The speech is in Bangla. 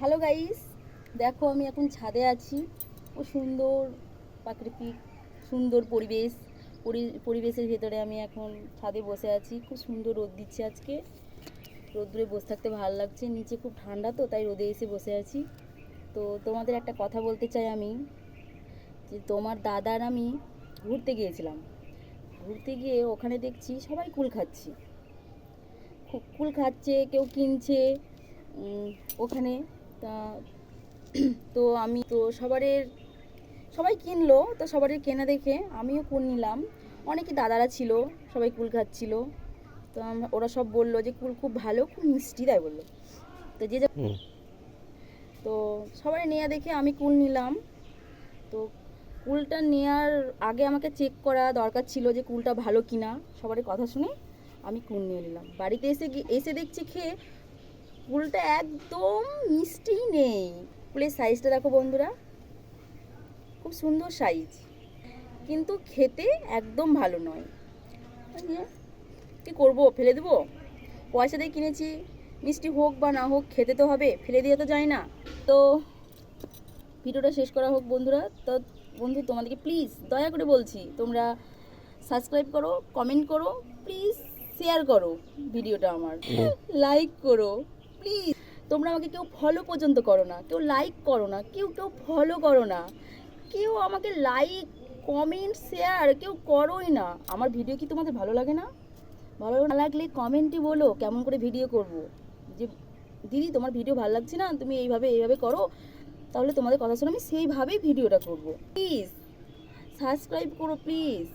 হ্যালো গাইস দেখো, আমি এখন ছাদে আছি। ও সুন্দর প্রাকৃতিক, সুন্দর পরিবেশ। পরি- পরিবেশের ভেতরে আমি এখন ছাদে বসে আছি। খুব সুন্দর রোদ দিচ্ছে আজকে। রোদ্দুরে বসে থাকতে ভালো লাগছে। নিচে খুব ঠান্ডা তো, তাই রোদে এসে বসে আছি। তো তোমাদের একটা কথা বলতে চাই আমি, যে তোমার দাদার আমি ঘুরতে গিয়েছিলাম। ঘুরতে গিয়ে ওখানে দেখছি সবাই কুল খাচ্ছি। কুল খাচ্ছে, কেউ কিনছে। ওখানে তা তো আমি তো সবারের সবাই কিনলো তো সবারই কেনা দেখে আমিও কুল নিলাম। অনেকে দাদারা ছিল সবাই কুল খাচ্ছিল। তো ওরা সব বলল যে কুল খুব ভালো খুব মিষ্টি তাই বলল। তো যে তো সবাই নেওয়া দেখে আমি কুল নিলাম। তো কুলটা নেওয়ার আগে আমাকে চেক করা দরকার ছিল যে কুলটা ভালো কিনা। সবারই কথা শুনে আমি কুল নিয়ে নিলাম। বাড়িতে এসে এসে দেখছি খেয়ে কুলটা একদম মিষ্টি নেই। কুলের সাইজটা দেখো বন্ধুরা খুব সুন্দর সাইজ কিন্তু খেতে একদম ভালো নয়। কি করব ফেলে দেবো? পয়সা দিয়ে কিনেছি মিষ্টি হোক বা না হোক খেতে তো হবে ফেলে দিয়ে তো যায় না। তো ভিডিওটা শেষ করা হোক বন্ধুরা তো বন্ধু তোমাদেরকে প্লিজ দয়া করে বলছি তোমরা সাবস্ক্রাইব করো কমেন্ট করো প্লিজ শেয়ার করো ভিডিওটা আমার। লাইক করো। প্লিজ তোমরা আমাকে কেউ ফলো পর্যন্ত করো না, কেউ লাইক করো না, কেউ কেউ ফলো করো না। কেউ আমাকে লাইক কমেন্ট শেয়ার কেউ করোই না। আমার ভিডিও কি তোমাদের ভালো লাগে না? ভালো না লাগলে কমেন্টে বলো, কেমন করে ভিডিও করব? যে, দিদি, তোমার ভিডিও ভালো লাগছে না, তুমি এইভাবে এইভাবে করো, তাহলে তোমাদের কথা শুনে আমি সেইভাবেই ভিডিওটা করব। প্লিজ সাবস্ক্রাইব করো প্লিজ